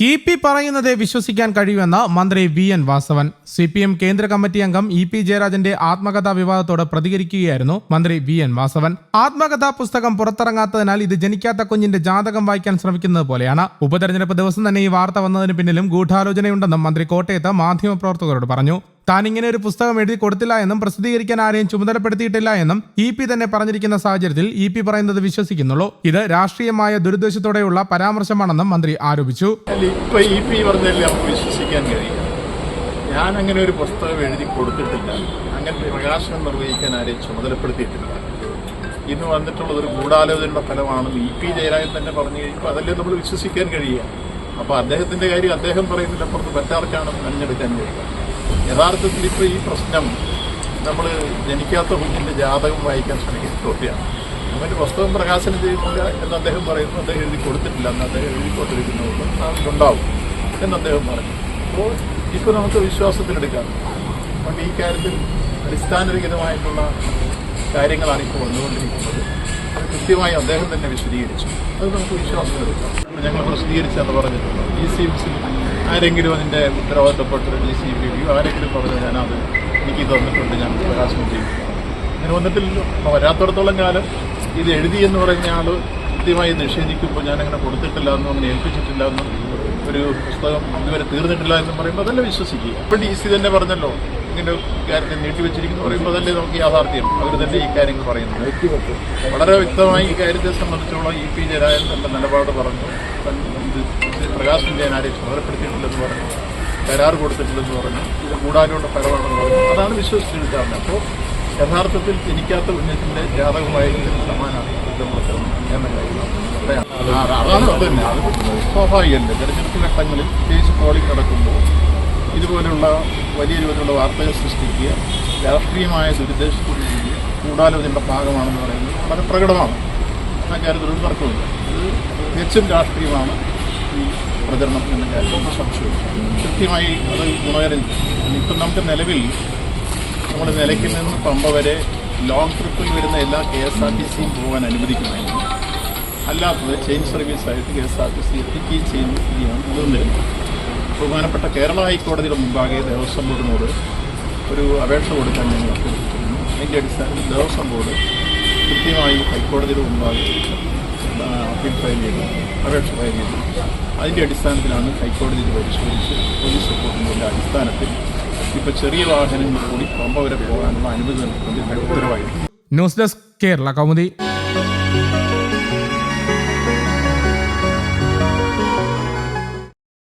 E P പറയുന്നത് വിശ്വസിക്കാൻ കഴിയുമെന്ന് മന്ത്രി V N Vasavan. C P M കേന്ദ്ര കമ്മിറ്റി അംഗം ഇ പി ജയരാജന്റെ ആത്മകഥാ വിവാദത്തോട് പ്രതികരിക്കുകയായിരുന്നു മന്ത്രി വി എൻ വാസവൻ. ആത്മകഥാ പുസ്തകം പുറത്തിറങ്ങാത്തതിനാൽ ഇത് ജനിക്കാത്ത കുഞ്ഞിന്റെ ജാതകം വായിക്കാൻ ശ്രമിക്കുന്നത് പോലെയാണ്. ഉപതെരഞ്ഞെടുപ്പ് ദിവസം തന്നെ ഈ വാർത്ത വന്നതിന് പിന്നിലും ഗൂഢാലോചനയുണ്ടെന്നും മന്ത്രി കോട്ടയത്ത് മാധ്യമപ്രവർത്തകരോട് പറഞ്ഞു. താൻ ഇങ്ങനെ ഒരു പുസ്തകം എഴുതി കൊടുത്തില്ല എന്നും പ്രസിദ്ധീകരിക്കാൻ ആരെയും ചുമതലപ്പെടുത്തിയിട്ടില്ല എന്നും ഇ പി തന്നെ പറഞ്ഞിരിക്കുന്ന സാഹചര്യത്തിൽ ഇ പി പറയുന്നത് വിശ്വസിക്കുന്നുള്ളൂ. ഇത് രാഷ്ട്രീയമായ ദുരുദ്ദേശത്തോടെയുള്ള പരാമർശമാണെന്നും മന്ത്രി ആരോപിച്ചു. ഞാൻ അങ്ങനെ ഒരു പുസ്തകം എഴുതി കൊടുത്തിട്ടില്ല. അങ്ങനെ പ്രകാശനം നിർവഹിക്കാൻ ആരെയും ചുമതലപ്പെടുത്തിയിട്ടില്ല. ഇന്ന് വന്നിട്ടുള്ളത് ഒരു ഗൂഢാലോചനയുടെ ഫലമാണെന്ന് ഇ പി ജയരാജൻ തന്നെ പറഞ്ഞു കഴിയുമ്പോൾ അതല്ലേ നമ്മൾ വിശ്വസിക്കാൻ കഴിയുക. അപ്പോൾ അദ്ദേഹത്തിന്റെ കാര്യം അദ്ദേഹം പറയുന്നതിന്റെ അപ്പുറത്ത് മറ്റാർക്കാണ് മഞ്ഞെടുക്കാൻ കഴിയുക യഥാർത്ഥത്തിൽ ഇപ്പോൾ ഈ പ്രശ്നം നമ്മൾ ജനിക്കാത്ത കുഞ്ഞിന്റെ ജാതകം വായിക്കാൻ ശ്രമിക്കുന്നതോടെയാണ് അങ്ങനെ പുസ്തകം പ്രകാശനം ചെയ്യുന്നില്ല എന്ന് അദ്ദേഹം പറയുന്നു. അദ്ദേഹം എഴുതി കൊടുത്തിട്ടില്ല എന്ന് അദ്ദേഹം എഴുതി കൊടുത്തിരിക്കുന്നതുകൊണ്ട് അതുണ്ടാവും എന്ന് അദ്ദേഹം പറഞ്ഞു. അപ്പോൾ ഇപ്പോൾ നമുക്ക് വിശ്വാസത്തിലെടുക്കാം. അതുകൊണ്ട് ഈ കാര്യത്തിൽ അടിസ്ഥാനരഹിതമായിട്ടുള്ള കാര്യങ്ങളാണ് ഇപ്പോൾ വന്നുകൊണ്ടിരിക്കുന്നത്. അത് കൃത്യമായി അദ്ദേഹം തന്നെ വിശദീകരിച്ചു. അത് നമുക്ക് വിശ്വാസത്തിലെടുക്കാം. ഞങ്ങൾ പ്രസിദ്ധീകരിച്ചെന്ന് പറഞ്ഞിട്ടുണ്ട്. എം സി ആരെങ്കിലും അതിന്റെ ഉത്തരവാദിത്തപ്പെട്ടൊരു ഡി സി ബി ആരെങ്കിലും പറഞ്ഞു ഞാനത് എനിക്ക് തന്നിട്ടുണ്ട് ഞാൻ പ്രകാശനം ചെയ്യും. അങ്ങനെ വന്നിട്ടില്ലല്ലോ വരാത്തിടത്തോളം കാലം ഇത് എഴുതി എന്ന് പറഞ്ഞ ആൾ കൃത്യമായി നിഷേധിക്കുമ്പോൾ ഞാനങ്ങനെ കൊടുത്തിട്ടില്ല എന്നും അങ്ങനെ ഏൽപ്പിച്ചിട്ടില്ല എന്നും ഒരു പുസ്തകം ഇതുവരെ തീർന്നിട്ടില്ല എന്ന് പറയുമ്പോൾ അതല്ലേ വിശ്വസിക്കുക. ഇപ്പോൾ ഡി സി തന്നെ പറഞ്ഞല്ലോ ഇങ്ങനെ കാര്യത്തെ നീട്ടിവെച്ചിരിക്കുന്നു പറയുമ്പോൾ അതല്ലേ നമുക്ക് യാഥാർത്ഥ്യം. അവർ തന്നെ ഈ കാര്യങ്ങൾ പറയുന്നു. വളരെ വ്യക്തമായി ഈ കാര്യത്തെ സംബന്ധിച്ചുള്ള ഇ പി ജയരാജൻ തന്റെ നിലപാട് പറഞ്ഞു. പ്രകാശം ആരെയും ചുമതലപ്പെടുത്തിയിട്ടില്ലെന്ന് പറഞ്ഞു. കരാർ കൊടുത്തിട്ടില്ലെന്ന് പറഞ്ഞു. ഇത് കൂടാനുള്ള ഫലമാണെന്ന് പറഞ്ഞു. അതാണ് വിശ്വസിച്ചെടുക്കാറുണ്ട് അപ്പോൾ യഥാർത്ഥത്തിൽ എനിക്കാത്ത കുഞ്ഞിന്റെ ജാതകമായിരിക്കും സമാനമാണ് എന്ന സ്വാഭാവികമല്ലേ? തെരഞ്ഞെടുപ്പ് ഘട്ടങ്ങളിൽ പ്രത്യേകിച്ച് പോളിംഗ് നടക്കുമ്പോൾ ഇതുപോലുള്ള വലിയ രൂപത്തിലുള്ള വാർത്തകൾ സൃഷ്ടിക്കുക രാഷ്ട്രീയമായ ദുരുദ്ദേശത്തോടുകൂടി ഗൂഢാലോചനയുടെ ഭാഗമാണെന്ന് പറയുന്നത് വളരെ പ്രകടമാണ്. ആ കാര്യത്തിൽ ഒരു തർക്കമില്ല ഇത് തികച്ചും രാഷ്ട്രീയമാണ്. ഈ പ്രചരണം എന്ന കാര്യം സംശയം കൃത്യമായി അത് ഗുണകരം ഇപ്പം നമുക്ക് നിലവിൽ നമ്മൾ നിലയ്ക്കിൽ നിന്ന് പമ്പ വരെ ലോങ് ട്രിപ്പിൽ വരുന്ന എല്ലാ കെ എസ് ആർ ടി സിയും പോകാൻ അനുവദിക്കുന്നതിന് അല്ലാത്തത് chain സർവീസായിട്ട് K S R T C എത്തിക്കുകയും ചെയ്യുന്ന സ്ഥിതിയാണ് അതുകൊണ്ട് ബഹുമാനപ്പെട്ട കേരള ഹൈക്കോടതിയുടെ മുമ്പാകെ ദേവസ്വം ബോർഡിനോട് ഒരു അപേക്ഷ കൊടുക്കാൻ ഞങ്ങൾ അഭ്യർത്ഥിക്കുന്നു. അതിന്റെ അടിസ്ഥാനത്തിൽ ദേവസ്വം ബോർഡ് കൃത്യമായി ഹൈക്കോടതിയുടെ മുമ്പാകെ അപ്പീൽ ഫയൽ ചെയ്തു. അപേക്ഷ ഫയൽ ചെയ്തു. അതിന്റെ അടിസ്ഥാനത്തിലാണ് ഹൈക്കോടതി ഇത് പരിശോധിച്ച് പോലീസ് റിപ്പോർട്ടിന്റെ അടിസ്ഥാനത്തിൽ ഇപ്പോൾ ചെറിയ വാഹനങ്ങൾ കൂടി പമ്പ വരെ പോകാനുള്ള അനുമതി നൽകുന്നത് ഉത്തരവായി. News desk Kerala Kaumudi.